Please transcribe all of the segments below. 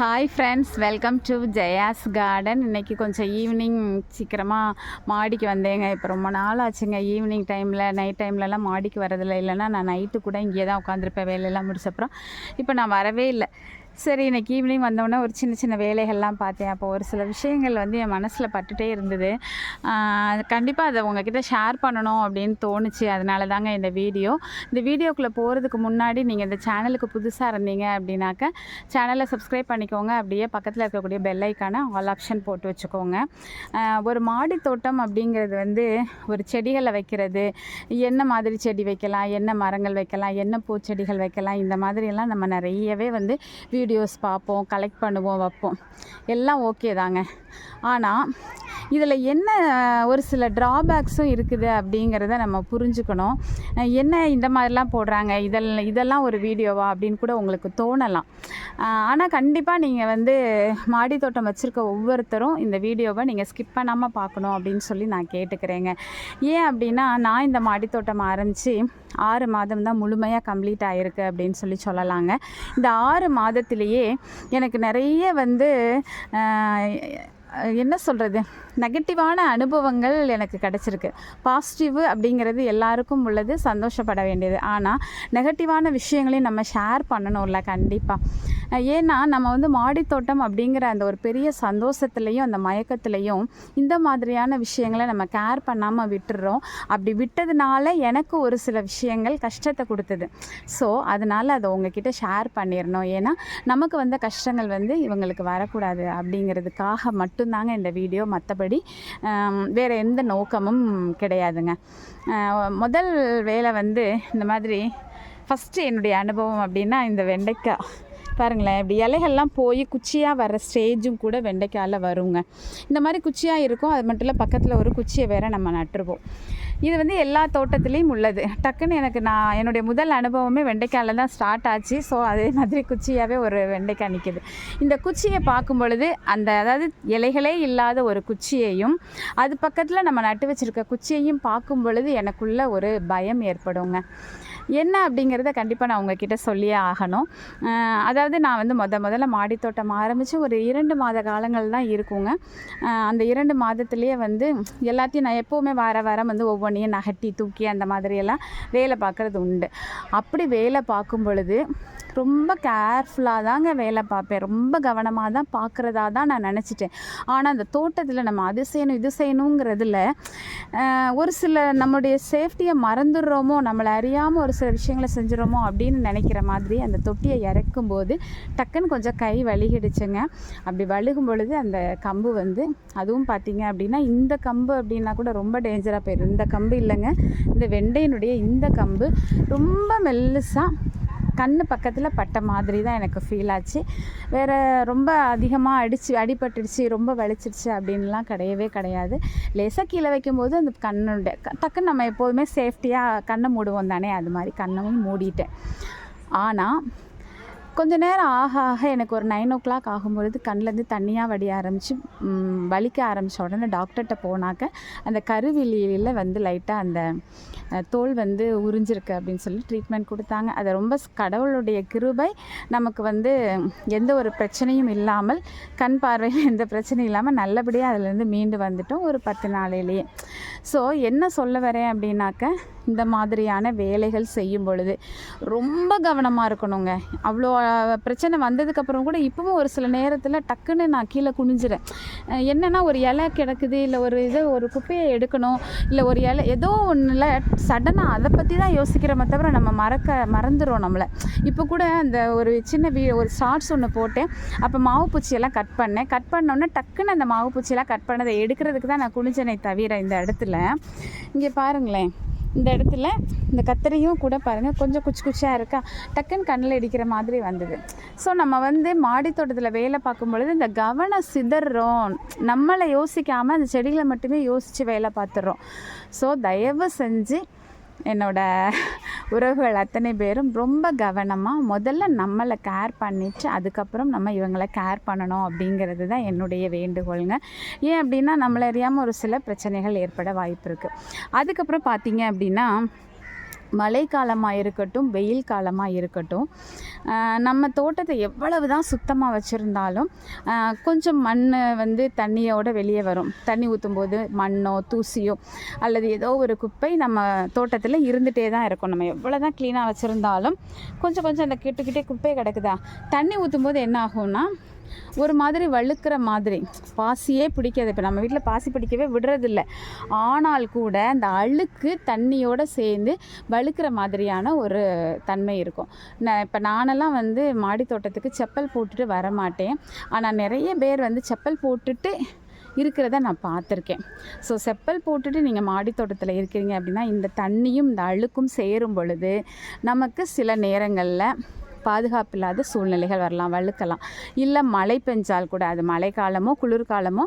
Hi friends welcome to Jaya's garden இன்றைக்கி கொஞ்சம் evening சீக்கிரமாக மாடிக்கு வந்தேங்க. இப்போ ரொம்ப நாள் ஆச்சுங்க. ஈவினிங் டைமில் நைட் டைம்லலாம் மாடிக்கு வரதில்லை இல்லைன்னா நான் நைட்டு கூட இங்கே தான் உட்காந்துருப்பேன் வேலையெல்லாம் முடிச்சப்புறம் இப்போ நான் வரவே இல்லை. சரி இன்னைக்கு ஈவினிங் வந்தோடனே ஒரு சின்ன சின்ன வேலைகள்லாம் பார்த்தேன். அப்போ ஒரு சில விஷயங்கள் வந்து என் மனசில் பட்டுட்டே இருந்தது. கண்டிப்பாக அதை உங்ககிட்ட ஷேர் பண்ணணும் அப்படின்னு தோணுச்சு. அதனால தாங்க இந்த வீடியோ. இந்த வீடியோக்குள்ளே போகிறதுக்கு முன்னாடி நீங்கள் இந்த சேனலுக்கு புதுசாக இருந்தீங்க அப்படின்னாக்க சேனலை சப்ஸ்கிரைப் பண்ணிக்கோங்க. அப்படியே பக்கத்தில் இருக்கக்கூடிய பெல் ஆல் ஆப்ஷன் போட்டு வச்சுக்கோங்க. ஒரு மாடி தோட்டம் அப்படிங்கிறது வந்து ஒரு செடிகளை வைக்கிறது. என்ன மாதிரி செடி வைக்கலாம்? என்ன மரங்கள் வைக்கலாம்? என்ன பூச்செடிகள் வைக்கலாம்? இந்த மாதிரியெல்லாம் நம்ம நிறையவே வந்து வீடியோஸ் பார்ப்போம் கலெக்ட் பண்ணுவோம் வைப்போம். எல்லாம் ஓகே தாங்க. ஆனால் இதில் என்ன ஒரு சில ட்ராபேக்ஸும் இருக்குது அப்படிங்கிறத நம்ம புரிஞ்சுக்கணும். என்ன இந்த மாதிரிலாம் போடுறாங்க? இதெல்லாம் இதெல்லாம் ஒரு வீடியோவா அப்படின்னு கூட உங்களுக்கு தோணலாம். ஆனால் கண்டிப்பாக நீங்கள் வந்து மாடி தோட்டம் வச்சுருக்க ஒவ்வொருத்தரும் இந்த வீடியோவை நீங்கள் ஸ்கிப் பண்ணாமல் பார்க்கணும் அப்படின்னு சொல்லி நான் கேட்டுக்கிறேங்க. ஏன் அப்படின்னா நான் இந்த மாடி தோட்டம் ஆரம்பித்து ஆறு மாதம் தான் முழுமையாக கம்ப்ளீட் ஆகிருக்கு அப்படின்னு சொல்லி சொல்லலாங்க. இந்த ஆறு மாதத்திலேயே எனக்கு நிறைய வந்து என்ன சொல்கிறது நெகட்டிவான அனுபவங்கள் எனக்கு கிடச்சிருக்கு. பாசிட்டிவ் அப்படிங்கிறது எல்லாருக்கும் உள்ளது சந்தோஷப்பட வேண்டியது. ஆனால் நெகட்டிவான விஷயங்களையும் நம்ம ஷேர் பண்ணணும்ல கண்டிப்பாக ஏன்னா நம்ம வந்து மாடித்தோட்டம் அப்படிங்கிற அந்த ஒரு பெரிய சந்தோஷத்துலேயும் அந்த மயக்கத்துலேயும் இந்த மாதிரியான விஷயங்களை நம்ம கேர் பண்ணாமல் விட்டுறோம். அப்படி விட்டதுனால எனக்கு ஒரு சில விஷயங்கள் கஷ்டத்தை கொடுத்தது. ஸோ அதனால் அதை உங்ககிட்ட ஷேர் பண்ணிடணும். ஏன்னா நமக்கு வந்த கஷ்டங்கள் வந்து இவங்களுக்கு வரக்கூடாது அப்படிங்கிறதுக்காக மட்டும் மட்டும்தாங்க இந்த வீடியோ. மற்றபடி வேறு எந்த நோக்கமும் கிடையாதுங்க. முதல் வேலை வந்து இந்த மாதிரி ஃபஸ்ட்டு என்னுடைய அனுபவம் அப்படின்னா இந்த வெண்டைக்காய். பாருங்களேன். இப்படி இலைகள்லாம் போய் குச்சியாக வர ஸ்டேஜும் கூட வெண்டைக்காயில் வருங்க. இந்த மாதிரி குச்சியாக இருக்கும். அது மட்டும் இல்லை பக்கத்தில் ஒரு குச்சியை வேற நம்ம நட்டுருவோம். இது வந்து எல்லா தோட்டத்துலேயும் உள்ளது. டக்குன்னு எனக்கு நான் என்னுடைய முதல் அனுபவமே வெண்டைக்காயில் தான் ஸ்டார்ட் ஆச்சு. ஸோ அதே மாதிரி குச்சியாகவே ஒரு வெண்டைக்காய் நிற்கிது இந்த குச்சியை பார்க்கும் பொழுது அந்த அதாவது இலைகளே இல்லாத ஒரு குச்சியையும் அது பக்கத்தில் நம்ம நட்டு வச்சுருக்க குச்சியையும் பார்க்கும் பொழுது எனக்குள்ள ஒரு பயம் ஏற்படுங்க. என்ன அப்படிங்கிறத கண்டிப்பாக நான் உங்ககிட்ட சொல்லியே ஆகணும். அதாவது நான் வந்து முத முதல்ல மாடித்தோட்டம் ஆரம்பித்து ஒரு இரண்டு மாத காலங்கள் தான் இருக்குங்க. அந்த இரண்டு மாதத்துலேயே வந்து எல்லாத்தையும் நான் எப்போவுமே வார வாரம் வந்து ஒவ்வொன்றையும் நகட்டி தூக்கி அந்த மாதிரியெல்லாம் வேலை பார்க்குறது உண்டு. அப்படி வேலை பார்க்கும் பொழுது ரொம்ப கேர்ஃபுல்லாக தாங்க வேலை பார்ப்பேன். ரொம்ப கவனமாக தான் பார்க்குறதா தான் நான் நினச்சிட்டேன். ஆனால் அந்த தோட்டத்தில் நம்ம அது செய்யணும் இது செய்யணுங்கிறதுல ஒரு சில நம்முடைய சேஃப்டியை மறந்துடுறோமோ நம்மளை அறியாமல் ஒரு சில விஷயங்களை செஞ்சுறோமோ அப்படின்னு நினைக்கிற மாதிரி அந்த தொட்டியை இறக்கும்போது டக்குன்னு கொஞ்சம் கை வலிகிடுச்சுங்க. அப்படி வழுகும் பொழுது அந்த கம்பு வந்து அதுவும் பார்த்தீங்க அப்படின்னா இந்த கம்பு அப்படின்னா கூட ரொம்ப டேஞ்சராக போயிடும். இந்த கம்பு இல்லைங்க. இந்த வெண்டையினுடைய இந்த கம்பு ரொம்ப மெல்லுசாக கண் பக்கத்தில் பட்ட மாதிரி தான் எனக்கு ஃபீல் ஆச்சு. வேறு ரொம்ப அதிகமாக அடிச்சு அடிபட்டுடுச்சு ரொம்ப வலிச்சிடுச்சு அப்படின்லாம் கிடையவே கிடையாது. லேசாக கீழே வைக்கும்போது அந்த கண்ணுடைய க- டக்குன்னு நம்ம எப்போதுமே சேஃப்டியாக கண்ணை மூடுவோம் தானே அது மாதிரி கண்ணும் மூடிட்டேன். ஆனால் கொஞ்ச நேரம் ஆக ஆக எனக்கு ஒரு நைன் ஓ கிளாக் ஆகும்பொழுது கண்ணிலேருந்து தண்ணியாக வடிய ஆரம்பித்து வலிக்க ஆரம்பித்த உடனே டாக்டர்கிட்ட போனாக்க அந்த கருவிலியில் வந்து லைட்டாக அந்த தோல் வந்து உறிஞ்சிருக்கு அப்படின்னு சொல்லி ட்ரீட்மெண்ட் கொடுத்தாங்க. அது ரொம்ப கடவுளுடைய கிருபை. நமக்கு வந்து எந்த ஒரு பிரச்சனையும் இல்லாமல் கண் பார்வையில் எந்த பிரச்சனையும் இல்லாமல் நல்லபடியாக அதுலேருந்து மீண்டு வந்துட்டோம் ஒரு பத்து நாளையிலேயே. ஸோ என்ன சொல்ல வரேன் அப்படின்னாக்க இந்த மாதிரியான வேலைகள் செய்யும் பொழுது ரொம்ப கவனமாக இருக்கணுங்க. அவ்வளோ பிரச்சனை வந்ததுக்கப்புறம் கூட இப்போவும் ஒரு சில நேரத்தில் டக்குன்னு நான் கீழே குனிஞ்சிறேன் என்னென்னா ஒரு இலை கிடக்குது இல்லை ஒரு இது ஒரு குப்பையை எடுக்கணும் இல்லை ஒரு இலை ஏதோ ஒன்றில் சடனாக அதை பற்றி தான் யோசிக்கிறோமே தவிர நம்ம மறக்க மறந்துடும் நம்மளை. இப்போ கூட அந்த ஒரு சின்ன வீ ஒரு ஷார்ட்ஸ் ஒன்று போட்டேன். அப்போ மாவு பூச்சியெல்லாம் கட் பண்ணேன். கட் பண்ணோன்னே டக்குன்னு அந்த மாவு பூச்சியெல்லாம் கட் பண்ணதை எடுக்கிறதுக்கு தான் நான் குனிஞ்சனை தவிர இந்த இடத்துல. இங்கே பாருங்களேன். இந்த இடத்துல இந்த கத்திரியும் கூட பாருங்கள் கொஞ்சம் குச்சி குச்சியாக இருக்கா? டக்குன்னு கண்ணில் இடிக்கிற மாதிரி வந்தது. ஸோ நம்ம வந்து மாடி தோட்டத்தில் வேலை பார்க்கும் பொழுது இந்த கவனம் சிதறோம். நம்மளை யோசிக்காமல் அந்த செடிகளை மட்டுமே யோசித்து வேலை பார்த்துறோம். ஸோ தயவு செஞ்சு என்னோடய உறவுகள் அத்தனை பேரும் ரொம்ப கவனமாக முதல்ல நம்மளை கேர் பண்ணிவிட்டு அதுக்கப்புறம் நம்ம இவங்களை கேர் பண்ணணும் அப்படிங்கிறது தான் என்னுடைய வேண்டுகோளுங்க. ஏன் அப்படின்னா நம்மளை அறியாமல் ஒரு சில பிரச்சனைகள் ஏற்பட வாய்ப்பு இருக்குது அதுக்கப்புறம் பார்த்தீங்க அப்படின்னா மழைக்காலமாக இருக்கட்டும் வெயில் காலமாக இருக்கட்டும் நம்ம தோட்டத்தை எவ்வளவு தான் சுத்தமாக வச்சுருந்தாலும் கொஞ்சம் மண் வந்து தண்ணியோடு வெளியே வரும். தண்ணி ஊற்றும் போது மண்ணோ தூசியோ அல்லது ஏதோ ஒரு குப்பை நம்ம தோட்டத்தில் இருந்துகிட்டே தான் இருக்கும். நம்ம எவ்வளோ தான் க்ளீனாக வச்சுருந்தாலும் கொஞ்சம் கொஞ்சம் அந்த கிட்டக்கிட்டே குப்பை கிடக்குதா? தண்ணி ஊற்றும் போது என்ன ஆகும்னா ஒரு மாதிரி வழுக்கிற மாதிரி. பாசியே பிடிக்காது. இப்போ நம்ம வீட்டில் பாசி பிடிக்கவே விடுறதில்ல. ஆனால் கூட அந்த அழுக்கு தண்ணியோடு சேர்ந்து வழுக்கிற மாதிரியான ஒரு தன்மை இருக்கும். நான் இப்போ நானெல்லாம் வந்து மாடி தோட்டத்துக்கு செப்பல் போட்டுட்டு வர மாட்டேன் ஆனால் நிறைய பேர் வந்து செப்பல் போட்டுட்டு இருக்கிறத நான் பார்த்துருக்கேன். ஸோ செப்பல் போட்டுட்டு நீங்கள் மாடி தோட்டத்தில் இருக்கிறீங்க அப்படின்னா இந்த தண்ணியும் இந்த அழுக்கும் சேரும் பொழுது நமக்கு சில நேரங்களில் பாதுகாப்பு இல்லாத சூழ்நிலைகள் வரலாம் வழுக்கலாம். இல்லை மழை பெஞ்சால் கூட அது மழைக்காலமோ குளிர்காலமோ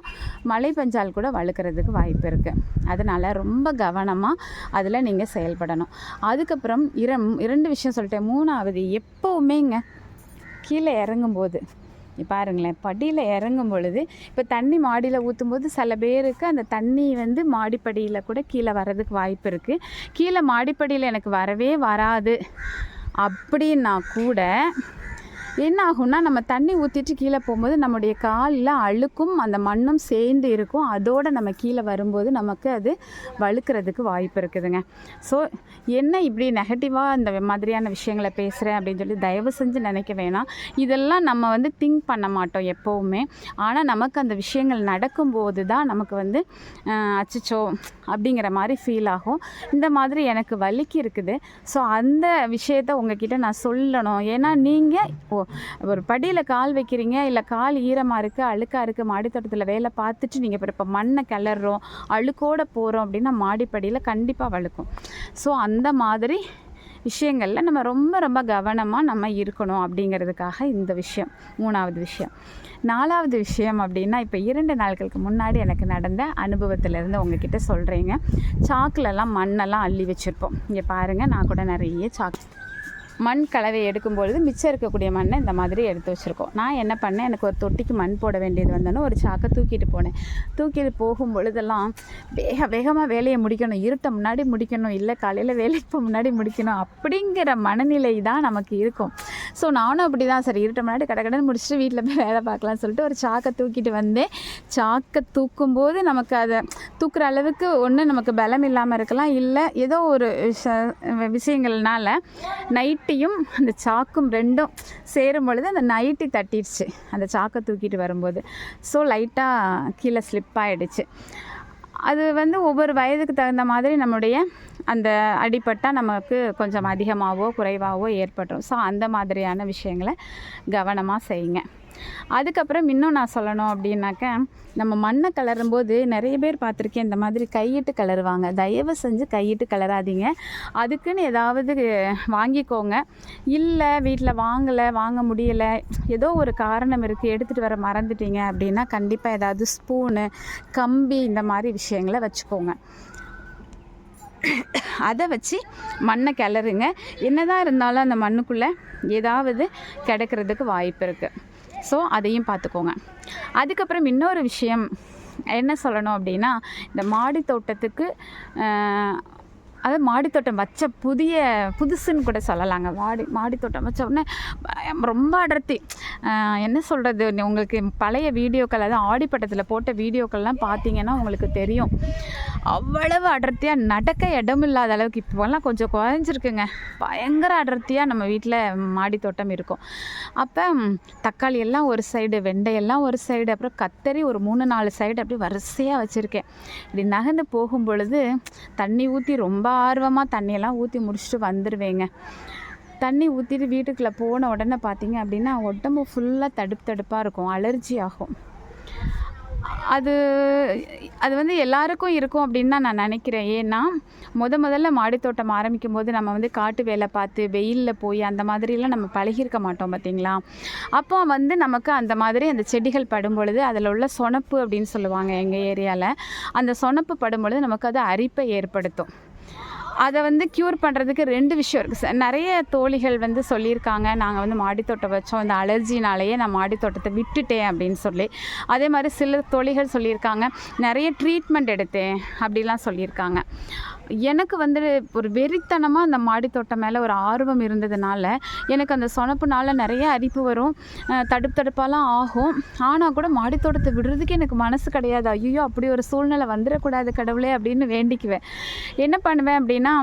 மழை பெஞ்சால் கூட வழுக்கிறதுக்கு வாய்ப்பு இருக்குது அதனால் ரொம்ப கவனமாக அதில் நீங்கள் செயல்படணும். அதுக்கப்புறம் இரம் இரண்டு விஷயம் சொல்லிட்டேன். மூணாவது எப்போவுமேங்க கீழே இறங்கும்போது பாருங்களேன் படியில் இறங்கும் பொழுது இப்போ தண்ணி மாடியில் ஊற்றும்போது சில பேருக்கு அந்த தண்ணி வந்து மாடிப்படியில் கூட கீழே வர்றதுக்கு வாய்ப்பு இருக்குது கீழே மாடிப்படியில் எனக்கு வரவே வராது. அப்படின்னா கூட என்ன ஆகும்னா நம்ம தண்ணி ஊற்றிட்டு கீழே போகும்போது நம்முடைய காலில் அழுக்கும் அந்த மண்ணும் சேர்ந்து இருக்கும். அதோடு நம்ம கீழே வரும்போது நமக்கு அது வழுக்கிறதுக்கு வாய்ப்பு இருக்குதுங்க. ஸோ என்ன இப்படி நெகட்டிவாக இந்த மாதிரியான விஷயங்களை பேசுகிறேன் அப்படின்னு சொல்லி தயவு செஞ்சு நினைக்க வேணாம். இதெல்லாம் நம்ம வந்து திங்க் பண்ண மாட்டோம் எப்போவுமே. ஆனால் நமக்கு அந்த விஷயங்கள் நடக்கும்போது தான் நமக்கு வந்து அச்சிச்சோ அப்படிங்கிற மாதிரி ஃபீல் ஆகும். இந்த மாதிரி எனக்கு வலிக்கு இருக்குது. ஸோ அந்த விஷயத்த உங்ககிட்ட நான் சொல்லணும். ஏன்னா நீங்கள் ஓ ஒரு படியில் கால் வைக்கிறீங்க இல்லை கால் ஈரமாக இருக்குது அழுக்காக இருக்குது மாடித்தோட்டத்தில் வேலை பார்த்துட்டு நீங்கள் இப்போ இப்போ மண்ணை கிளறோம் அழுக்கோடு போகிறோம் அப்படின்னா மாடிப்படியில் கண்டிப்பாக வழுக்கும். ஸோ அந்த மாதிரி விஷயங்களில் நம்ம ரொம்ப ரொம்ப கவனமாக நம்ம இருக்கணும் அப்படிங்கிறதுக்காக இந்த விஷயம். மூணாவது விஷயம். நாலாவது விஷயம் அப்படின்னா இப்போ இரண்டு நாட்களுக்கு முன்னாடி எனக்கு நடந்த அனுபவத்திலேருந்து உங்ககிட்ட சொல்கிறேங்க சாக்கிலெல்லாம் மண்ணெல்லாம் அள்ளி வச்சுருப்போம். இங்கே பாருங்கள் நான் கூட நிறைய சாக்கு மண் கலவை எடுக்கும் பொழுது மிச்சம் இருக்கக்கூடிய மண்ணை இந்த மாதிரி எடுத்து வச்சுருக்கோம். நான் என்ன பண்ணேன்? எனக்கு ஒரு தொட்டிக்கு மண் போட வேண்டியது வந்தோன்னு ஒரு சாக்கை தூக்கிட்டு போனேன். தூக்கிட்டு போகும் பொழுதெல்லாம் வேக வேகமாக வேலையை முடிக்கணும். இருட்ட முன்னாடி முடிக்கணும். இல்லை காலையில் வேலைக்கு முன்னாடி முடிக்கணும். அப்படிங்கிற மனநிலை தான் நமக்கு இருக்கும். ஸோ நானும் அப்படி தான் சரி இருட்ட முன்னாடி கடை கடன் முடிச்சுட்டு வீட்டில் போய் வேலை பார்க்கலாம்னு சொல்லிட்டு ஒரு சாக்கை தூக்கிட்டு வந்தேன். சாக்கை தூக்கும்போது நமக்கு அதை தூக்குற அளவுக்கு ஒன்று நமக்கு பலம் இல்லாமல் இருக்கலாம். இல்லை ஏதோ ஒரு விஷயங்கள்னால விஷயங்கள்னால நைட்டியும் அந்த சாக்கும் ரெண்டும் சேரும் பொழுது அந்த நைட்டி தட்டிடுச்சு அந்த சாக்கை தூக்கிட்டு வரும்போது. ஸோ லைட்டாக கீழே ஸ்லிப் ஆகிடுச்சு அது வந்து ஒவ்வொரு வயதுக்கு தகுந்த மாதிரி நம்முடைய அந்த அடிப்பட்டால் நமக்கு கொஞ்சம் அதிகமாகவோ குறைவாகவோ ஏற்பட்டுரும். ஸோ அந்த மாதிரியான விஷயங்களை கவனமாக செய்யுங்க. அதுக்கப்புறம் இன்னும் நான் சொல்லணும் அப்படின்னாக்க நம்ம மண்ணை கலரும்போது நிறைய பேர் பார்த்துருக்கேன் இந்த மாதிரி கையிட்டு கலருவாங்க. தயவு செஞ்சு கையிட்டு கலராதீங்க. அதுக்குன்னு ஏதாவது வாங்கிக்கோங்க. இல்லை வீட்டில் வாங்கலை வாங்க முடியலை ஏதோ ஒரு காரணம் இருக்குது எடுத்துகிட்டு வர மறந்துட்டீங்க அப்படின்னா கண்டிப்பாக ஏதாவது ஸ்பூனு கம்பி இந்த மாதிரி விஷயங்களை வச்சுக்கோங்க. அதை வச்சு மண்ணை கிளறுங்க என்னதான் இருந்தாலும் அந்த மண்ணுக்குள்ளே ஏதாவது கிடைக்கிறதுக்கு வாய்ப்பு இருக்குது ஸோ அதையும் பார்த்துக்கோங்க. அதுக்கப்புறம் இன்னொரு விஷயம் என்ன சொல்லணும் அப்படின்னா இந்த மாடி தோட்டத்துக்கு அதாவது மாடித்தோட்டம் வச்ச புதிய புதுசுன்னு கூட சொல்லலாங்க. மாடி மாடித்தோட்டம் வச்ச உடனே ரொம்ப அடர்த்தி. என்ன சொல்கிறது உங்களுக்கு பழைய வீடியோக்கள் அதாவது ஆடிப்பட்டத்தில் போட்ட வீடியோக்கள்லாம் பார்த்தீங்கன்னா உங்களுக்கு தெரியும். அவ்வளவு அடர்த்தியாக நடக்க இடம் இல்லாத அளவுக்கு இப்போல்லாம் கொஞ்சம் குறைஞ்சிருக்குங்க. பயங்கர அடர்த்தியாக நம்ம வீட்டில் மாடித்தோட்டம் இருக்கும். அப்போ தக்காளி எல்லாம் ஒரு சைடு வெண்டையெல்லாம் ஒரு சைடு அப்புறம் கத்தரி ஒரு மூணு நாலு சைடு அப்படி வரிசையாக வச்சுருக்கேன். இப்படி நகர்ந்து போகும் பொழுது தண்ணி ஊற்றி ரொம்ப ஆர்வமாக தண்ணியெல்லாம் ஊற்றி முடிச்சுட்டு வந்துடுவேங்க தண்ணி ஊற்றிட்டு வீட்டுக்குள்ளே போன உடனே பார்த்தீங்க அப்படின்னா உடம்பு ஃபுல்லாக தடுப்பு தடுப்பாக இருக்கும். அலர்ஜி ஆகும். அது அது வந்து எல்லாருக்கும் இருக்கும் அப்படின்னு தான் நான் நினைக்கிறேன். ஏன்னா முத முதல்ல மாடித்தோட்டம் ஆரம்பிக்கும் போது நம்ம வந்து காட்டு வேலை பார்த்து வெயிலில் போய் அந்த மாதிரிலாம் நம்ம பழகியிருக்க மாட்டோம் பார்த்தீங்களா அப்போ வந்து நமக்கு அந்த மாதிரி அந்த செடிகள் படும் பொழுது அதில் உள்ள சொனப்பு அப்படின்னு சொல்லுவாங்க எங்கள் ஏரியாவில் அந்த சொனப்பு படும் பொழுது நமக்கு அது அரிப்பை ஏற்படுத்தும். அதை வந்து க்யூர் பண்ணுறதுக்கு ரெண்டு விஷயம் இருக்குது நிறைய தோழிகள் வந்து சொல்லியிருக்காங்க. நாங்கள் வந்து மாடித்தோட்டம் வச்சோம். இந்த அலர்ஜினாலேயே நான் மாடித்தோட்டத்தை விட்டுட்டேன் அப்படின்னு சொல்லி. அதே மாதிரி சில தோழிகள் சொல்லியிருக்காங்க. நிறைய ட்ரீட்மெண்ட் எடுத்தேன் அப்படிலாம் சொல்லியிருக்காங்க. எனக்கு வந்து ஒரு வெறித்தனமாக அந்த மாடி தோட்டம் மேலே ஒரு ஆர்வம் இருந்ததுனால எனக்கு அந்த சொனப்புனால நிறைய அரிப்பு வரும். தடுப்பு தடுப்பாலாம் ஆகும். ஆனால் கூட மாடி தோட்டத்தை விடுறதுக்கு எனக்கு மனசு கிடையாது. ஐயோ அப்படி ஒரு சூழ்நிலை வந்துடக்கூடாது கடவுளே அப்படின்னு வேண்டிக்குவேன். என்ன பண்ணுவேன் அப்படின்னா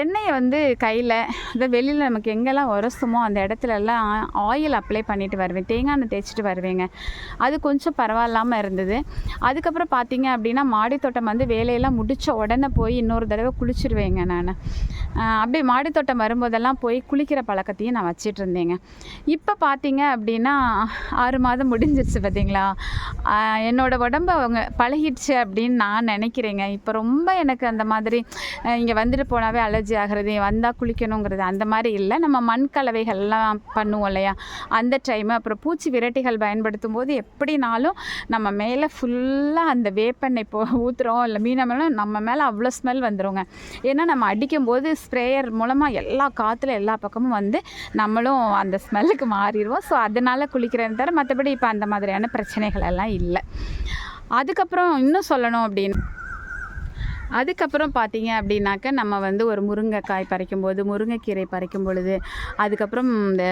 எண்ணெயை வந்து கையில் இந்த வெளியில் நமக்கு எங்கெல்லாம் உரசுமோ அந்த இடத்துல எல்லாம் ஆயில் அப்ளை பண்ணிட்டு வருவேன். தேங்காய் எண்ணெய் தேய்ச்சிட்டு வருவேங்க. அது கொஞ்சம் பரவாயில்லாமல் இருந்தது. அதுக்கப்புறம் பார்த்தீங்க அப்படின்னா மாடித்தோட்டம் வந்து வேலையெல்லாம் முடித்த உடனே போய் இன்னொரு தடவை குளிச்சிருவேங்க நான். அப்படியே மாடித்தோட்டம் வரும்போதெல்லாம் போய் குளிக்கிற பழக்கத்தையும் நான் வச்சிட்டு இருந்தேங்க. இப்போ பார்த்தீங்க அப்படின்னா ஆறு மாதம் முடிஞ்சிருச்சு பார்த்தீங்களா என்னோடய என்னோட உடம்பு அவங்க பழகிடுச்சு அப்படின்னு நான் நினைக்கிறேங்க. இப்போ ரொம்ப எனக்கு அந்த மாதிரி இங்கே வந்துட்டு போனாவே அலர்ஜி ஆகிறது வந்தால் குளிக்கணுங்கிறது அந்த மாதிரி இல்லை. நம்ம மண் கலவைகள்லாம் பண்ணுவோம் இல்லையா? அந்த டைமு அப்புறம் பூச்சி விரட்டிகள் பயன்படுத்தும் போது எப்படினாலும் நம்ம மேலே ஃபுல்லாக அந்த வேப்பெண்ணெய் இப்போ ஊற்றுறோம் இல்லை மீனமெல்லாம் நம்ம மேலே அவ்வளோ ஸ்மெல் வந்துருங்க. ஏன்னா நம்ம அடிக்கும்போது ஸ்ப்ரேயர் மூலமாக எல்லா காற்றுல எல்லா பக்கமும் வந்து நம்மளும் அந்த ஸ்மெல்லுக்கு மாறிடுவோம். ஸோ அதனால் குளிக்கிறத தவிர மற்றபடி இப்போ அந்த மாதிரியான பிரச்சனைகள் எல்லாம் இல்லை. அதுக்கப்புறம் இன்னும் சொல்லணும் அப்படின்னு அதுக்கப்புறம் பார்த்தீங்க அப்படின்னாக்க நம்ம வந்து ஒரு முருங்கைக்காய் பறிக்கும்போது முருங்கைக்கீரை பறிக்கும் பொழுது அதுக்கப்புறம் இந்த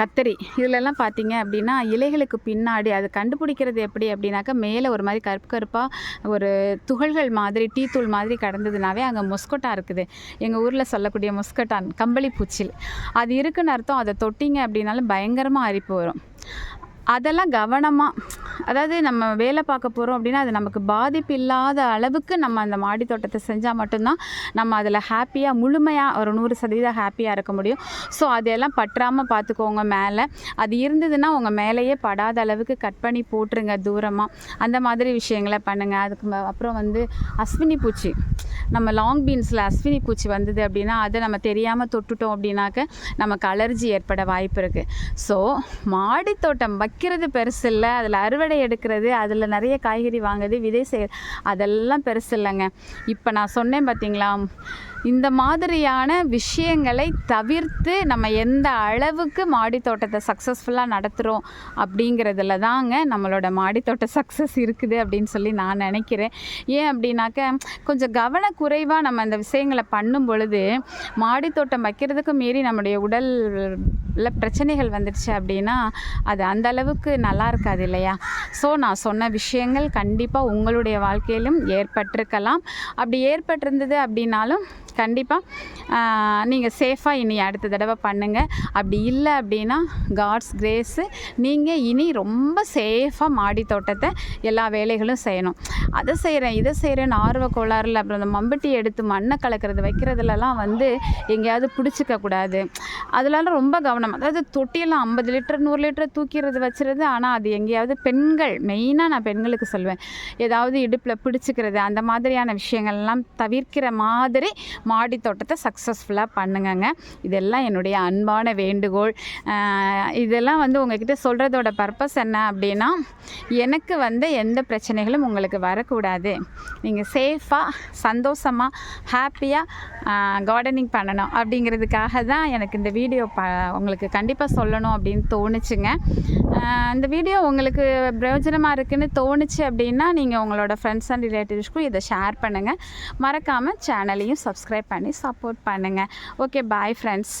கத்தரி இதிலெல்லாம் பார்த்தீங்க அப்படின்னா இலைகளுக்கு பின்னாடி அது கண்டுபிடிக்கிறது எப்படி அப்படின்னாக்கா மேலே ஒரு மாதிரி கருப்பு கருப்பாக ஒரு துகள்கள் மாதிரி டீ தூள் மாதிரி கடந்ததுனாவே அங்கே மொஸ்கொட்டா இருக்குது. எங்கள் ஊரில் சொல்லக்கூடிய மொஸ்கட்டான் கம்பளி பூச்சில். அது இருக்குன்னு அர்த்தம் அதை தொட்டிங்க அப்படின்னாலும் பயங்கரமாக அரிப்பு வரும். அதெல்லாம் கவனமாக அதாவது நம்ம வேலை பார்க்க போகிறோம் அப்படின்னா அது நமக்கு பாதிப்பு இல்லாத அளவுக்கு நம்ம அந்த மாடி தோட்டத்தை செஞ்சால் மட்டும்தான் நம்ம அதில் ஹாப்பியாக முழுமையாக ஒரு நூறு சதவீதம் ஹாப்பியாக இருக்க முடியும். ஸோ அதெல்லாம் பற்றாமல் பார்த்துக்கோங்க மேலே. அது இருந்ததுன்னா உங்கள் மேலேயே படாத அளவுக்கு கட் பண்ணி போட்டுருங்க தூரமாக அந்த மாதிரி விஷயங்களை பண்ணுங்கள் அதுக்கு அப்புறம் வந்து அஸ்வினி பூச்சி. நம்ம லாங் பீன்ஸில் அஸ்வினி பூச்சி வந்தது அப்படின்னா அதை நம்ம தெரியாமல் தொட்டுட்டோம் அப்படின்னாக்க நமக்கு அலர்ஜி ஏற்பட வாய்ப்பு இருக்குது ஸோ மாடி தோட்டம் விற்கிறது பெருசு இல்லை. அதில் அறுவடை எடுக்கிறது அதில் நிறைய காய்கறி வாங்குறது விதை செய் அதெல்லாம் பெருசு இல்லைங்க. இப்போ நான் சொன்னேன் பார்த்தீங்களா இந்த மாதிரியான விஷயங்களை தவிர்த்து நம்ம எந்த அளவுக்கு மாடி தோட்டத்தை சக்ஸஸ்ஃபுல்லாக நடத்துகிறோம் அப்படிங்கிறதுல தாங்க நம்மளோட மாடி தோட்ட சக்ஸஸ் இருக்குது அப்படின்னு சொல்லி நான் நினைக்கிறேன். ஏன் அப்படின்னாக்க கொஞ்சம் கவனக்குறைவாக நம்ம இந்த விஷயங்களை பண்ணும் பொழுது மாடி தோட்டம் வைக்கிறதுக்கு மீறி நம்முடைய உடல்ல பிரச்சனைகள் வந்துடுச்சு அப்படின்னா அது அந்த அளவுக்கு நல்லா இருக்காது இல்லையா? ஸோ நான் சொன்ன விஷயங்கள் கண்டிப்பாக உங்களுடைய வாழ்க்கையிலும் ஏற்பட்டிருக்கலாம். அப்படி ஏற்பட்டிருந்தது அப்படின்னாலும் கண்டிப்பாக நீங்கள் சேஃபாக இனி அடுத்த தடவை பண்ணுங்கள் அப்படி இல்லை அப்படின்னா காட்ஸ் கிரேஸு நீங்கள் இனி ரொம்ப சேஃபாக மாடி தோட்டத்தை எல்லா வேலைகளும் செய்யணும். அதை செய்கிறேன் இதை செய்கிறேன்னு ஆர்வ கோளாறுல அப்புறம் அந்த மம்பட்டி எடுத்து மண்ணை கலக்கிறது வைக்கிறதுலலாம் வந்து எங்கேயாவது பிடிச்சிக்க கூடாது. ரொம்ப கவனம். அதாவது தொட்டியெல்லாம் ஐம்பது லிட்டர் நூறு லிட்டர் தூக்கிறது வச்சுருது ஆனால் அது எங்கேயாவது பெண்கள் மெயினாக நான் பெண்களுக்கு சொல்வேன். ஏதாவது இடுப்பில் பிடிச்சிக்கிறது அந்த மாதிரியான விஷயங்கள்லாம் தவிர்க்கிற மாதிரி மாடி தோட்டத்தை சக்ஸஸ்ஃபுல்லாக பண்ணுங்கங்க. இதெல்லாம் என்னுடைய அன்பான வேண்டுகோள். இதெல்லாம் வந்து உங்ககிட்ட சொல்கிறதோட பர்பஸ் என்ன அப்படின்னா எனக்கு வந்து எந்த பிரச்சனைகளும் உங்களுக்கு வரக்கூடாது. நீங்கள் சேஃபாக சந்தோஷமாக ஹாப்பியாக கார்டனிங் பண்ணணும் அப்படிங்கிறதுக்காக தான் எனக்கு இந்த வீடியோ ப உங்களுக்கு கண்டிப்பாக சொல்லணும் அப்படின்னு தோணுச்சுங்க. இந்த வீடியோ உங்களுக்கு பிரயோஜனமாக இருக்குதுன்னு தோணுச்சு அப்படின்னா நீங்கள் உங்களோட ஃப்ரெண்ட்ஸ் அண்ட் ரிலேட்டிவ்ஸ்க்கும் இதை ஷேர் பண்ணுங்கள் மறக்காமல் சேனலையும் சப்ஸ்கிரைப் பண்ணி சப்போர்ட் பண்ணுங்கள் ஓகே பாய் ஃப்ரெண்ட்ஸ்